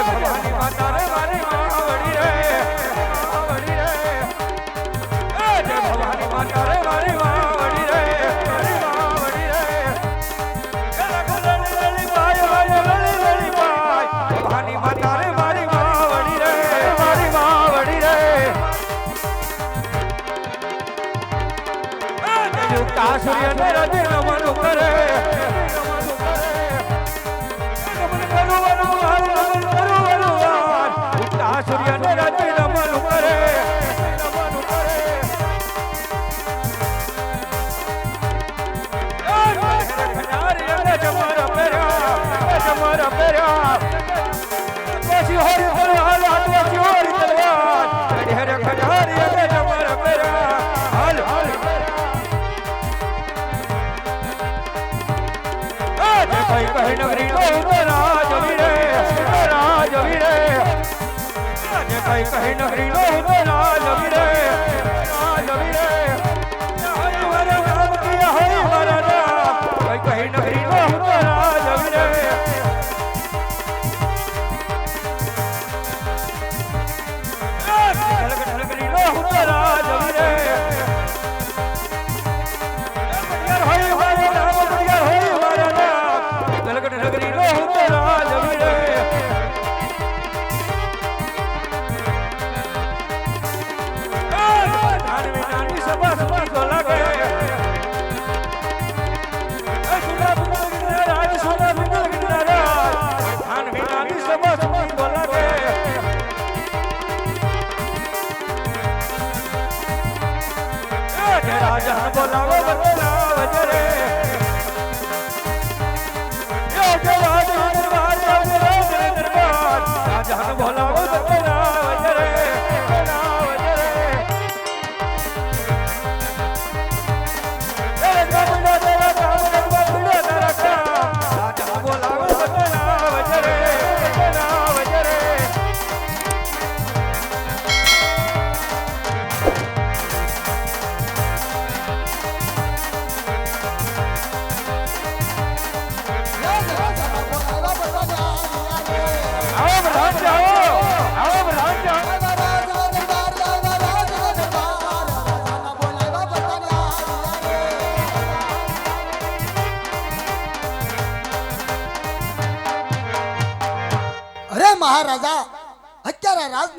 ભવાની માતા રે મારી માવડી રે માવડી રે એ જય ભવાની માતા રે મારી માવડી રે મારી માવડી રે એ રઘુ લલી લલી પાય વાય લલી લલી પાય ભવાની માતા રે મારી માવડી રે મારી માવડી રે એ જય કાસુરિયા ને રજ જે કઈ કહી રાજા બોલાવો બદલાવ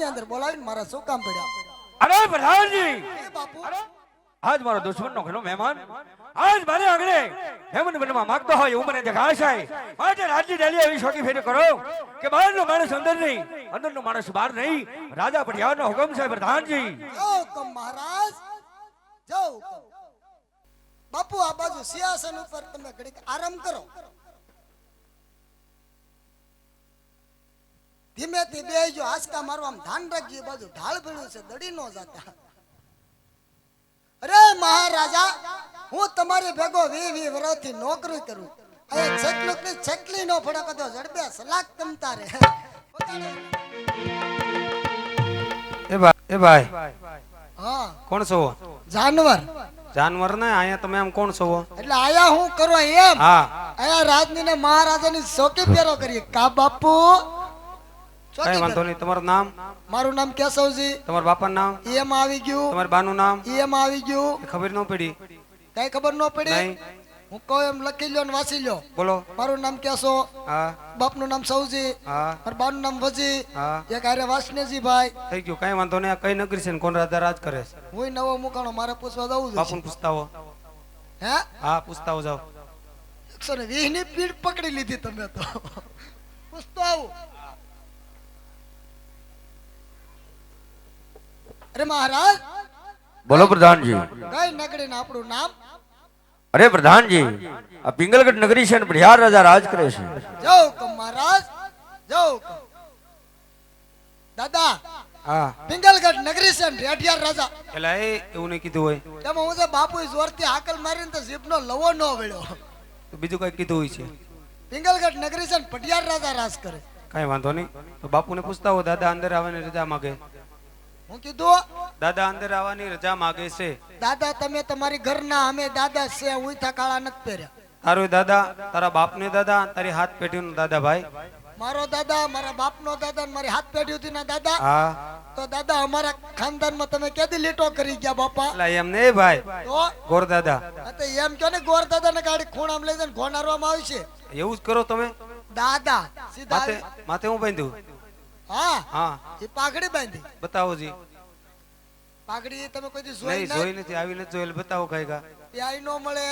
રાજની અંદર બોલાવીને મારા શું કામ પડ્યા? અરે પ્રધાનજી! બાપુ. આજ મારો દુશ્મનનો ઘણો મહેમાન. આજ મારે આંગણે હેમંત બનવા માંગતો હોય એવું મને દેખાશે માટે રાજની ડેલી એવી શોખી ફેરી કરો. કે બહારનો માણસ અંદર નહીં અંદરનો માણસ બહાર નહીં. રાજા પટિયારનો હુકમ છે પ્રધાનજી. હુકમ મહારાજ જો બાપુ આ બાજુ સિંહાસન ઉપર તમે ઘડીક આરામ કરો. ધીમેથી બેહજો આસકા મારવા ધ્યાન રાખજો બાજુ ઢાળ ભીડું છે દડી નો જાતા. અરે મહારાજા હું તમારી ભેગો વી વી વર્ષથી નોકરી કરું. અરે છેકલું કે છેકલી નો ફડક હતો જડબે સલાક તમતા રે એ ભાઈ એ ભાઈ. હા. કોણ છો? જાનવર. જાનવર ને અહીંયા તમે આમ કોણ છો? એટલે આયા હું કરો એમ. હા. આયા રાજની ને મહારાજાની સોકી ફેરો કરી કા બાપુ? કઈ વાંધો નહીં તમારું નામ? મારું નામ કેશવજી. તમારા બાપાનું નામ? એમ આવી ગયું. તમારા બાનું નામ? એમ આવી ગયું. ખબર ન પડી? કઈ ખબર ન પડી? હું કહું એમ લખી લ્યો ને વાંચી લ્યો. બોલો. મારું નામ કેશો. હા. બાપનું નામ સૌજી. હા. મારા બાનું નામ વજી. હા. એક આરે વાસનેજી ભાઈ થઈ ગયું કઈ વાંધો નહીં કઈ નગરી છે ને કોણ રાજા રાજ કરે છે? હું નવો મુકાણો મારે પૂછવા જવું છે. બાપુને પૂછતાવો હે. હા? પૂછતાવો જાવ એકસો ને વીસની પીડ પકડી લીધી તમે તો. પૂછતો આવું. અરે મહારાજ. બોલો પ્રધાનજી. કઈ નગરી ને આપણું નામ? અરે પ્રધાનજી આ પિંગલગઢ નગરી છે ને બિહાર રાજા રાજ કરે છે. હુકમ મહારાજ. જય દાદા હા. પિંગલગઢ નગરી છે ને રેઢિયાર રાજા. એટલે એ એવું નહીં કીધું હોય. તેમાં હું તો બાપુ જોરથી હાકલ મારીને તો જીભનો લવો ન વળ્યો. તો બીજું કઈ કીધું હોય છે. પિંગલગઢ નગરી છે ને પટિયાર રાજા રાજ કરે. કઈ વાંધો નહીં. તો બાપુને પૂછતા હો દાદા અંદર આવે ને રજા માગે. હું કીધું? દાદા અંદર આવવાની રજા માગે છે. દાદા તમે તમારી ઘરના અમે દાદા છે ઉઠા કાળા નથી પહેર્યા. તારો દાદા તારા બાપને દાદા તારી હાથ પેઢીનો દાદા ભાઈ. મારો દાદા મારા બાપનો દાદા મારી હાથ પેઢી ના દાદા. હા. તો દાદા અમારા ખાનદાનમાં તમે કેદી લીટો કરી ગયા બાપા? એટલે એમ ને ભાઈ. તો? ગોર દાદા. તો એમ કહો ને ગોર દાદા ને ગાડી ખૂણામાં લઈ જઈને ઘોનારવામાં આવશે એવું જ કરો તમે. દાદા સીધા માથે માથે હું બાંધ્યું? હા. હા. એ પાઘડી બાંધી. બતાવો જી. પાઘડી તમે કોઈ દી જોઈ નહીં જોઈ નથી આવી નથી જોઈ બતાવો કઈ કા આઈ નો મળે.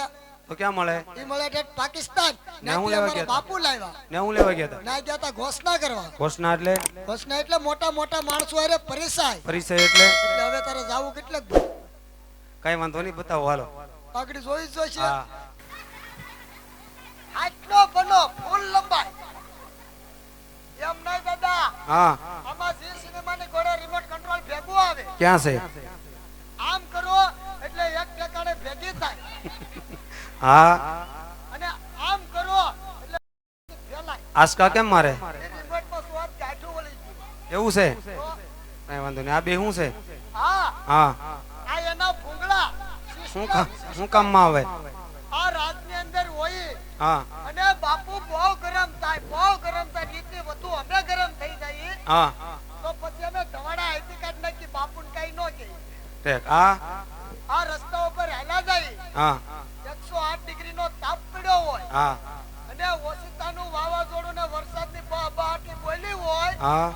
તો ક્યાં મળે? એ મળે કે પાકિસ્તાન. ને હું લેવા ગયા બાપુ લાવ્યા ને હું લેવા ગયા હતા ના ગયા હતા ઘોષણા કરવા. ઘોષણા એટલે? ઘોષણા એટલે મોટા મોટા માણસો અરે પરિસાય. પરિચય એટલે? એટલે હવે તારે જાવું કેટલે કઈ વાંધો નહીં બતાવો હાલો. પાઘડી જોઈ જોઈશે. આટલો બનો ફૂલ લંબાઈ. એમ નહીં દાદા. હા. આમાં ઝી સિનેમાની ઘોડે રિમોટ કંટ્રોલ ભેગું આવે. ક્યાં છે? આમ કરો એટલે એક ઠેકાણે ભેગી થાય. હા. અને આમ કરો એટલે ફેલાય. આસકા કેમ મારે? રિમોટમાં સ્વાદ કાઢું વળી ગયું. એવું છે? કઈ વાંધો નહીં આ બે શું છે? હા. હા. આ એના ભૂંગળા. શું કામ શું કામમાં આવે? આ રાતની અંદર હોય. હા. અને બાપુ બહુ ગરમ થાય બહુ હા. તો પછી અમે ધવાડા આઈટી કાર્ડ નાખી બાપુને કઈ ન આ આ રસ્તા ઉપર હેલા જાય. હા. એકસો આઠ ડિગ્રી નો તાપ પડ્યો હોય. હા. અને ઓશિતાનું વાવાઝોડું ને વરસાદની બહાટી બોલી હોય. હા.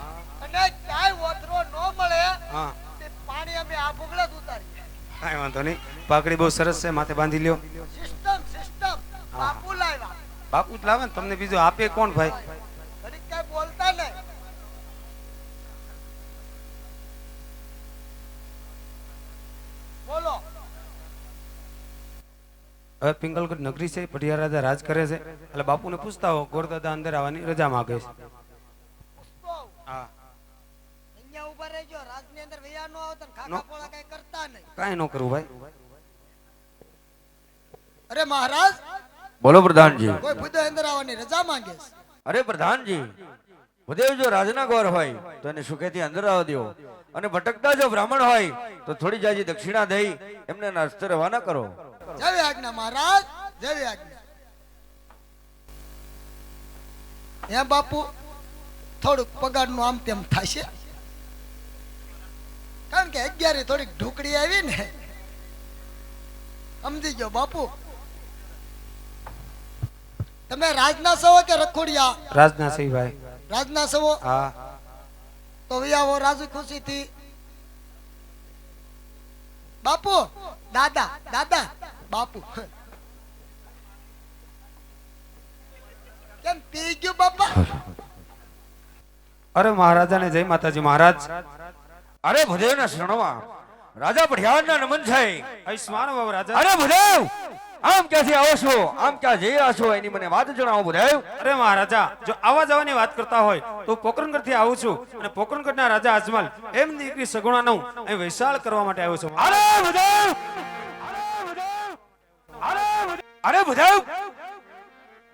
અને ક્યાંય વતરો ન મળે. હા. તે પાણી અમે આ ભૂગળા જ ઉતારીએ. કઈ વાંધો નહીં. પાકડી બહુ સરસ છે માથે બાંધી લ્યો. System system. બાપુ લાવ્યા. બાપુ જ લાવે ને તમને બીજું આપે કોણ ભાઈ ઘડીક કાંઈ બોલતા નહીં બોલો હવે પિંગલગઢ નગરી છે પઢિયા રાજા રાજ કરે છે. એટલે બાપુને પૂછતા હો ગોરદાદા અંદર આવવાની રજા માંગે છે. કાંઈ કરતા નહીં. કાંઈ ન કરવું ભાઈ. અરે મહારાજ! બોલો પ્રધાનજી. કોઈ ભૂદો અંદર આવવાની રજા માંગે છે? અરે પ્રધાનજી ભૂદેવ જો રાજના ગોર હોય તો એને સુખેથી અંદર આવવા દો અને ભટકતા જો બ્રાહ્મણ હોય તો થોડી જાજી દક્ષિણા દઈ એમને એના રસ્તે રવાના કરો. જેવી આજ્ઞા મહારાજ જેવી આજ્ઞા. હે બાપુ થોડુંક પગારનું આમ તેમ થશે કારણ કે અગિયારે થોડીક ઢોકળી આવી ને સમજી ગયો બાપુ. તમે રાજના સવો કે રખોડિયા? રાજના સિંહ ભાઈ. રાજના સવો હા. તો વિયાવો રાજી ખુશીથી. બાપુ દાદા દાદા. બાપુ. કેમ પી ગયો બાપા? અરે મહારાજાને જય માતાજી મહારાજ. અરે ભદેવના શરણમાં રાજા પઢિયારના નમન છે આયુષ્માન બાબુ રાજા. અરે ભદેવ આમ ક્યાંથી આવો છો? આમ ક્યાં જઈ રહ્યા છો? એની મને વાત જણાવો ભદેવ. અરે મહારાજા જો આવા જવાની વાત કરતા હોય તો પોકરણગઢથી આવું છું અને પોકરણગઢના રાજા અજમલ એમ દીકરી સગુણા નું અહીં વૈશાળ કરવા માટે આવ્યો છું. અરે ભદેવ અરે બધા,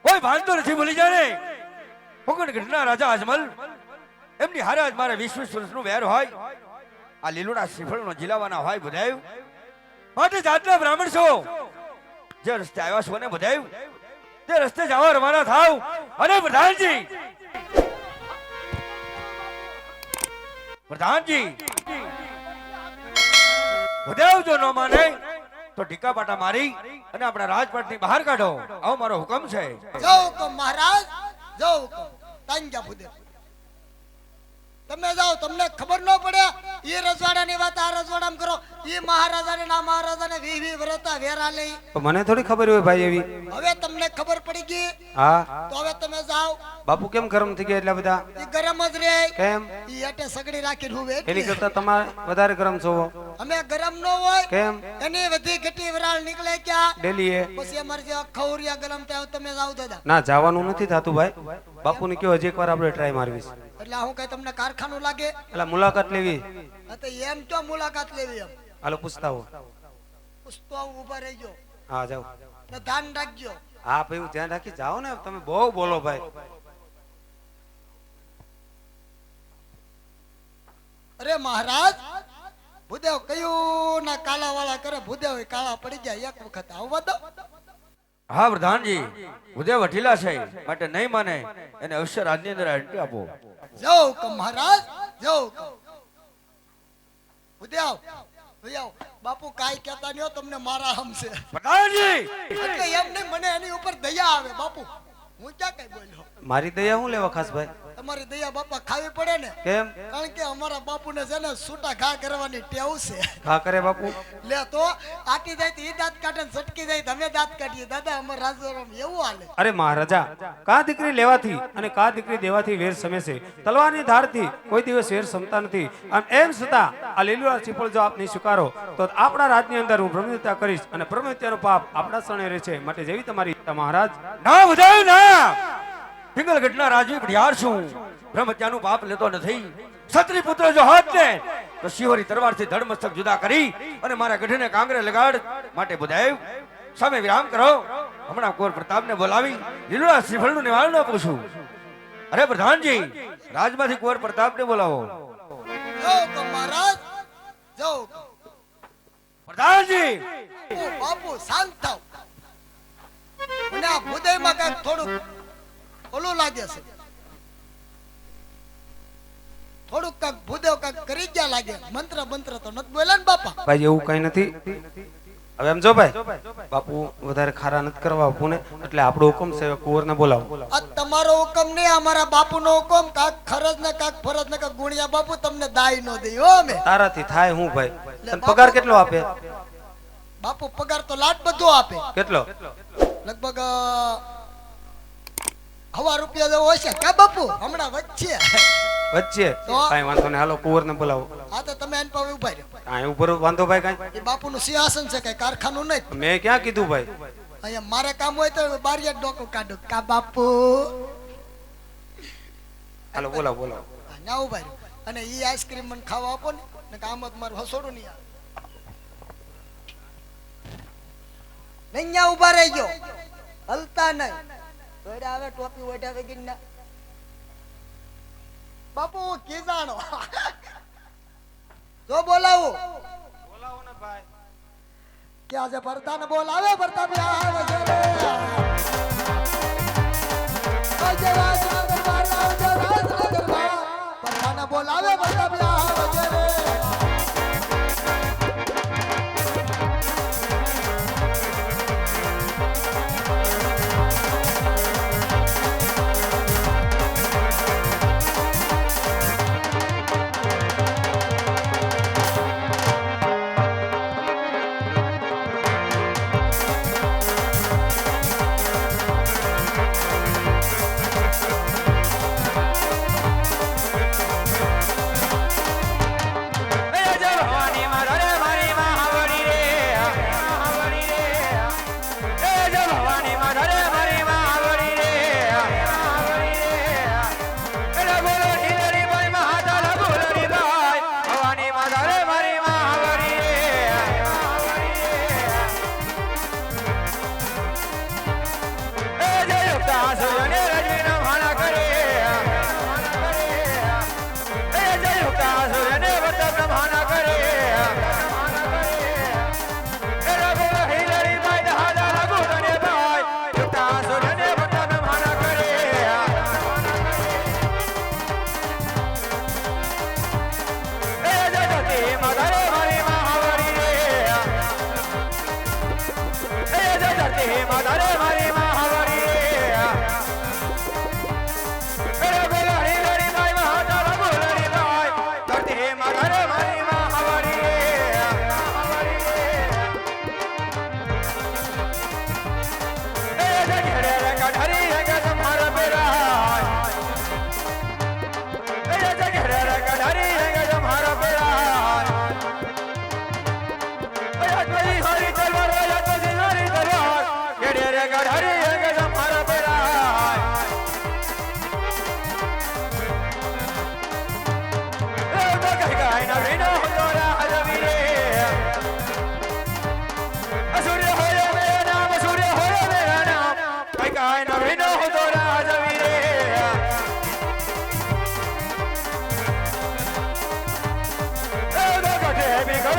કોઈ ભાનતો નથી, ભૂલી જાને પોકણ ઘટના રાજા અજમલ, એમની હારે આજ મારે વીસ વીસ વેર હોય. આ લીલુડા શ્રીફળનો જીલાવાના હોય ભદેવ માટે જાતના બ્રાહ્મણ છો. જે રસ્તે આવ્યા છો ને ભદેવ તે રસ્તે જવા રવાના થાવ. અરે પ્રધાનજી. પ્રધાનજી. ભદેવ જો ન માને તો ઢીકા પાટા મારી અને આપણા રાજપાટની બહાર કાઢો. આવો મારો હુકમ છે. જો હુકમ મહારાજ જો હુકમ. તાંગ્યા ભૂદે તમે જાઓ તમને ખબર ન પડે એ રજવાડાની વાત આ રજવાડામાં કરો. એ મહારાજાને ના મહારાજાને વી વી વ્રતા વેરા લઈ. મને થોડી ખબર હોય ભાઈ એવી. હવે તમને ખબર પડી ગઈ? હા. તો હવે તમે જાઓ. બાપુ કેમ ગરમ થઈ ગયા એટલા બધા? એ ગરમ જ રે કેમ? એ એટલે સગડી રાખીને હુવે એની કરતા તમારે વધારે ગરમ છો અમે ગરમ ન હોય. કેમ? એની વધી ઘટી વરાળ નીકળે ક્યાં? ડેલી એ પછી અમારે જે ખૌરિયા ગરમ થાય તમે જાઓ દાદા. ના જવાનું નથી થતું ભાઈ. બાપુને કયો હજી એકવાર આપણે ટ્રાય મારવી એટલે હું કઈ તમને કારખાનું લાગે? એટલે મુલાકાત લેવી. તો એમ તો મુલાકાત લેવી એમ. હાલો પૂછતા હો. પૂછતો ઊભા રહેજો. હા જાઓ. ધ્યાન રાખજો. હા ભાઈ હું ધ્યાન રાખી જાઓ ને તમે બહુ બોલો ભાઈ. અરે મહારાજ ભૂદેવ કયું ના કાલા વાળા કરે? ભૂદેવ કાળા પડી જાય એક વખત. આવવા દો હા પ્રધાનજી ઉદય વઠીલા છે માટે નહીં માને એને અવશ્ય રાજની અંદર એન્ટ્રી આપો. જાઓ હુકમ મહારાજ જાઓ ઉદય આવ બાપુ કાઈ કહેતા નહીં તમને મારા હમશે પ્રધાનજી! એટલે એમ નહીં મને એની ઉપર દયા આવે બાપુ. હું ક્યાં કઈ બોલ્યો? મારી દયા હું લેવા ખાસ ભાઈ? તમારી દયા બાપા ખાવી પડે ને? કેમ? કારણ કે અમારા બાપુને છે ને છૂટા ઘા કરવાની ટેવ છે. ઘા કરે બાપુ? લે તો આટી જાય તો એ દાંત કાઢે ને સટકી જાય તમે દાંત કાઢીએ. દાદા અમાર રાજોરામ એવું હાલે. અરે મહારાજા કા દીકરી લેવાથી અને કા દીકરી દેવાથી વેર સમે છે? તલવારની ધારથી કોઈ દિવસ વેર સમતા નથી. આમ એમ છતાં આ લીલુડા ચીપળ જો આપ નહીં સ્વીકારો તો આપણા રાજની અંદર હું બ્રહ્મહત્યા કરીશ અને બ્રહ્મહત્યાનો પાપ આપણા શરણે રહે છે. માટે જેવી તમારી ઈચ્છા મહારાજ. ના બધાય ના! પિંગલ ઘટના રાજવી ભડિયાર છું બ્રહ્મત્યાનું પાપ લેતો નથી. ક્ષત્રિય પુત્ર જો હોત ને તો શિહોરી તરવારથી ધડમસ્તક જુદા કરી અને મારા ગઢને કાંગરે લગાડ માટે બધાય. સામે વિરામ કરો. હમણાં કોર પ્રતાપને બોલાવી લીલુડા શ્રીફળનું નિવારણ આપું છું. અરે પ્રધાનજી રાજમાંથી કુંવર પ્રતાપને બોલાવો. પ્રધાનજી! બાપુ, શાંત થાવ મને આ હૃદયમાં કાંઈક થોડુંક ઓલું લાગે છે. થોડુંક કાંઈક ભૂદેવ કાંઈક કરી ગયા લાગે. મંત્ર મંત્ર તો નથી બોલે ને બાપા. ભાઈ એવું કઈ નથી. હવે એમ જો ભાઈ બાપુ વધારે ખારા નથી કરવા બાપુને એટલે આપણો હુકમ છે કુંવરને બોલાવો. આ તમારો હુકમ નહીં અમારા બાપુ નો હુકમ. કાક ખરજ ને કાક ફરજ ને કાક ગુણિયા બાપુ તમને દાય નો દે. હો અમે. તારાથી થાય હું ભાઈ. તને પગાર કેટલો આપે? બાપુ પગાર તો લાટ બધો આપે. કેટલો? લગભગ હવા રૂપિયા જેવો હશે કે બાપુ? હમણાં વચ્ચે. વચ્ચે? કાઈ વાંધો નહીં. હાલો કુંવરને બોલાવો. હા તો તમે એની પાસે ઊભા રહ્યો. કાંઈ ઉપર વાંધો ભાઈ કાંઈ? એ બાપુનું સિંહાસન છે કઈ કારખાનું નહીં? મેં ક્યાં કીધું ભાઈ? અહીંયા મારે કામ હોય તો બારીએ ડોકો કાઢો. કા બાપુ? હાલો બોલાવો બોલાવો. ના ઊભા રહ્યો. અને ઈ આઈસ્ક્રીમ મને ખાવા આપો ને. ને કામ જ મારું હસોડું નહીં આવે. નહીં ઊભા રહી ગયો હલતા નહીં. દોડ્યા આવે ટોપી ઓઢ્યા વગર ના? બાપુ હું કીજાણો. જો બોલાવું. કે આજે ભરતાને બોલાવે ભરતા બી આવે છે બોલાવે ભરતા Maybe.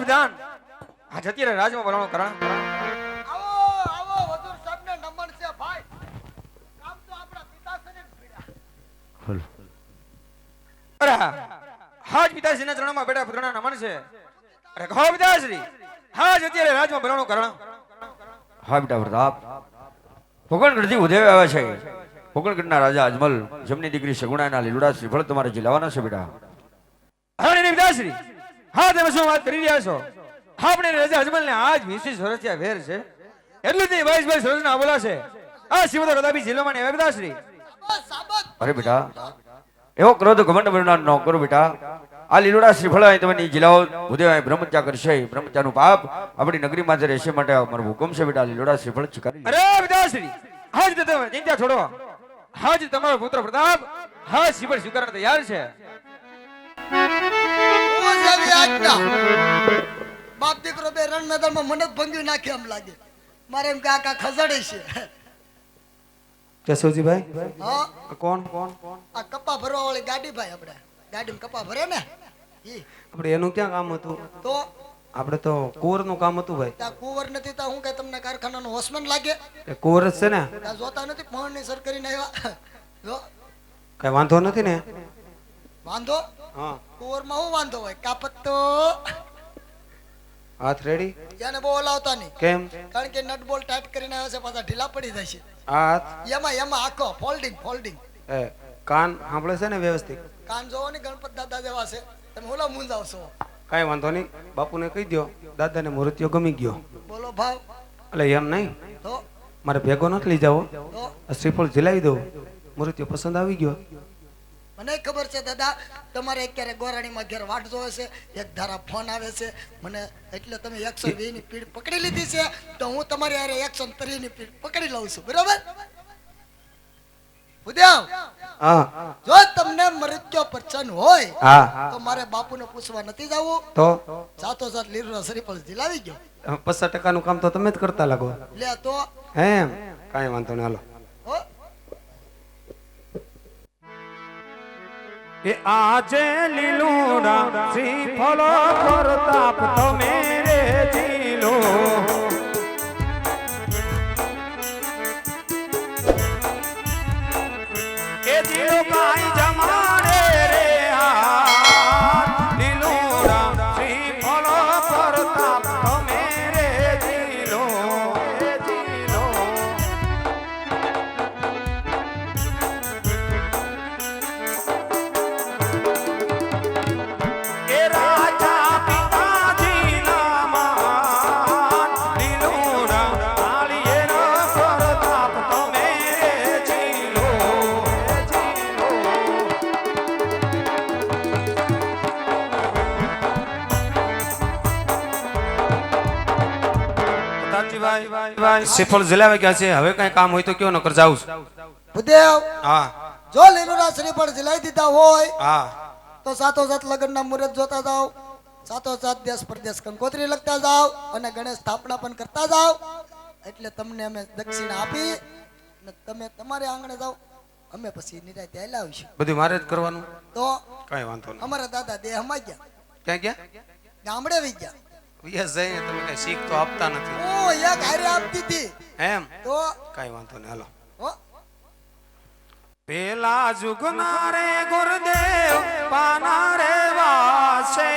પ્રધાન આજ અત્યારે રાજમાં બનાવવાનું કારણ? આવો આવો વઝીર સાહેબને નમન છે ભાઈ. કામ તો આપણા પિતાશ્રીને જ અરે હાજ પિતાશ્રીના ચરણોમાં બેટા પુત્રના નમન છે. અરે કહો પિતાશ્રી હાજ અત્યારે રાજમાં બનાવવાનું કરણ? હા બેટા પ્રતાપ. પોકણગઢથી ઉદય આવ્યા છે. પોકણગઢના રાજા અજમલ જેમની દીકરી સગુણાના લીલુડા શ્રીફળ તમારે જીલાવાના છે બેટા? હા પિતાશ્રી. હા, તમે શું વાત કરી રહ્યા છો? આપણે રાજા અજમલને આજ વીસ વીસ વર્ષથી વેર છે. એટલું જ નહીં બાવીસ બાવીસ વર્ષના બોલા છે. આ શિવતો કદાપી જિલ્લામાં ને સાબત. અરે બેટા, એવો ક્રોધ ઘમંડ બનનાર ન કરો બેટા. આ લીલોડા શ્રીફળ અહીં તમે જિલ્લાઓ ઉદય બ્રહ્મચા કરશે. બ્રહ્મત્યાનું પાપ આપણી નગરીમાં જ રહેશે માટે અમારું હુકમ છે બેટા. લીલોડા શ્રીફળ સ્વીકારી અરે પિતાશ્રી હાજ તમે ચિંતા છોડો. હાજ તમારો પુત્ર પ્રતાપ, હાજ શ્રીફળ સ્વીકારવા તૈયાર છે. આજ્ઞા. બાપ દીકરો બે રણ મેદાનમાં મને ભંગી નાખી એમ લાગે. મારે એમ કે આકા ખસડે છે. કેશવજીભાઈ? હા? કોણ કોણ? કોણ આ કપા ભરવા વાળી ગાડી ભાઈ આપણે. ગાડીમાં કપા ભરે ને? ઈ. આપણે એનું ક્યાં કામ હતું? તો? આપણે તો કુંવરનું કામ હતું ભાઈ. ત્યાં કુંવર નથી ત્યાં હું કઈ તમને કારખાના નું હોસમેન લાગે? એ કુંવર જ છે ને? ત્યાં જોતા નથી પણ ની સર કરીને આવ્યા. જો. કઈ વાંધો નથી ને? વાંધો? હા. કુંવરમાં હું વાંધો હોય? કાપત. તો હાથ રેડી જેને બહુ હલાવતા નહીં. કેમ? કારણ કે નટ બોલ ટાઈટ કરીને આવે છે પાછા ઢીલા પડી છે. હાથ? એમાં એમાં આખો ફોલ્ડિંગ ફોલ્ડિંગ એ કાન સાંભળે છે ને વ્યવસ્થિત? કાન જોવો ને ગણપત દાદા જેવા છે. તમે ઓલા મૂંઝાવશો. કાંઈ વાંધો નહીં. બાપુને કહી દો દાદાને મૂર્તિઓ ગમી ગયો. બોલો ભાવ. એટલે એમ નહીં? તો? મારે ભેગો નથી લઈ જાવો. શ્રીફળ જલાવી દઉં. મૂર્તિઓ પસંદ આવી ગયો. મને ખબર છે દાદા તમારે અત્યારે ગોરાણીમાં ઘેર વાટ જોવે છે એક ધારા ફોન આવે છે. મને એટલે તમે એકસો વીસની પીડ પકડી લીધી છે તો હું તમારી યારે એકસો ત્રીસની પીડ પકડી લઉં છું બરાબર? ઉદ્યાવ હા. જો તમને મૃત્યુ પર્ચન હોય તો મારે બાપુને પૂછવા નથી જવું. તો? સાતો સાત લીરો શ્રીફળ જીલાવી ગયો. પચાસ ટકાનું કામ તો તમે જ કરતા લાગો. લે તો? એમ. કાંઈ વાંધો નહીં હાલો. એ આજે લીલું શ્રી ફળ પ્રતાપ તમે રે જીલો શ્રીફળ જલાવે ગયા છે. હવે કઈ કામ હોય તો કયો નકર જાઉં છું. ભૂદેવ હા. જો લીલુરા શ્રીફળ જલાઈ દીધા હોય હા. તો સાતો સાત લગ્નના મુહૂર્ત જોતા જાઓ. સાતો સાત દેશ પરદેશ કંકોત્રી લખતા જાઓ અને ગણેશ સ્થાપના પણ કરતા જાઓ. એટલે તમને અમે દક્ષિણા આપી અને તમે તમારે આંગણે જાઓ. અમે પછી નિરાય ત્યાં લાવીશું બધું મારે જ કરવાનું? તો કઈ વાંધો નહીં. અમારા દાદા દેહમાં ગયા. ક્યાં ગયા? ગામડે વહી ગયા. વિયસ જઈને તમે કઈ શીખ તો આપતા નથી. ઓ એક હારે આપતી હતી. એમ? તો? કઈ વાંધો નહીં હાલો. પેલા જુગના રે ગુરુદેવ પાના રે વાસે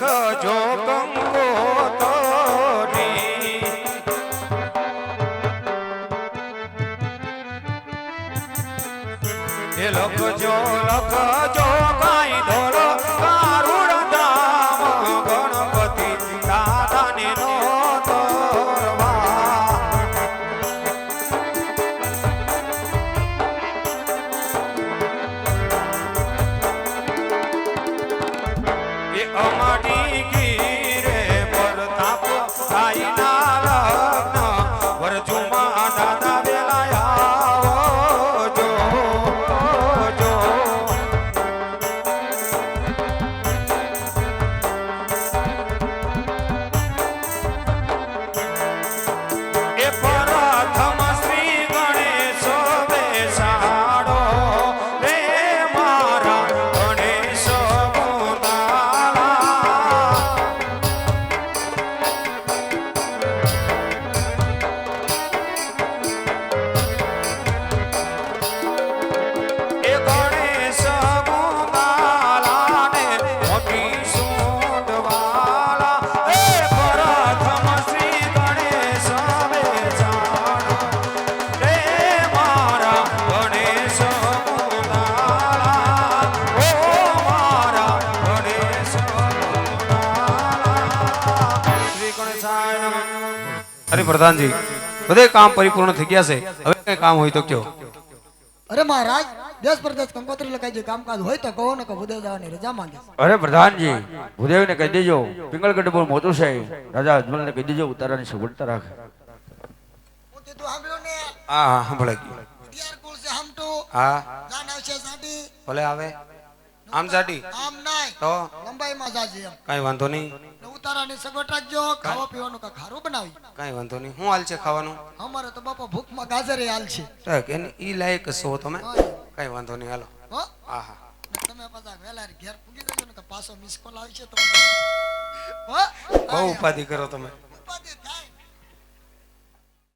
લખજો કંકો તોડી એ લખજો લખજો અરે પ્રધાનજી બધે કામ પરિપૂર્ણ થઈ ગયા છે. હવે કઈ કામ હોય તો કયો. અરે મહારાજ દેશ પ્રદેશ કંકોત્રી લખાય જે કામકાજ હોય તો કહો ને કે ભૂદેવ જવાની રજા માંગે અરે પ્રધાનજી ભૂદેવને કહી દેજો પિંગલગઢ બહુ મોટું છે રાજા અજમલને કહી દેજો ઉતારાની સગવડતા રાખે. હું ને. હા હા સંભળાઈ ગયું. છે હા. જાન આવશે સાડી ભલે આવે. આમ જાડી? આમ નાય તો? લંબાઈમાં જાજે એમ. કઈ વાંધો નહીં. ઉતારાની સગવડ રાખજો ખાવા પીવાનું કાંઈક ખારું બનાવી. કઈ વાંધો નહીં. હું હાલ છે ખાવાનું? અમારે તો બાપા ભૂખમાં ગાજરે હાલ છે. ટક એને ઈ લાયક છો તમે? કઈ વાંધો નહીં હાલો. હો? હા તમે પાછા વેલા ઘેર પૂગી જજો ને તો પાછો મિસ કોલ આવશે તો હો? બહુ ઉપાધિ કરો તમે.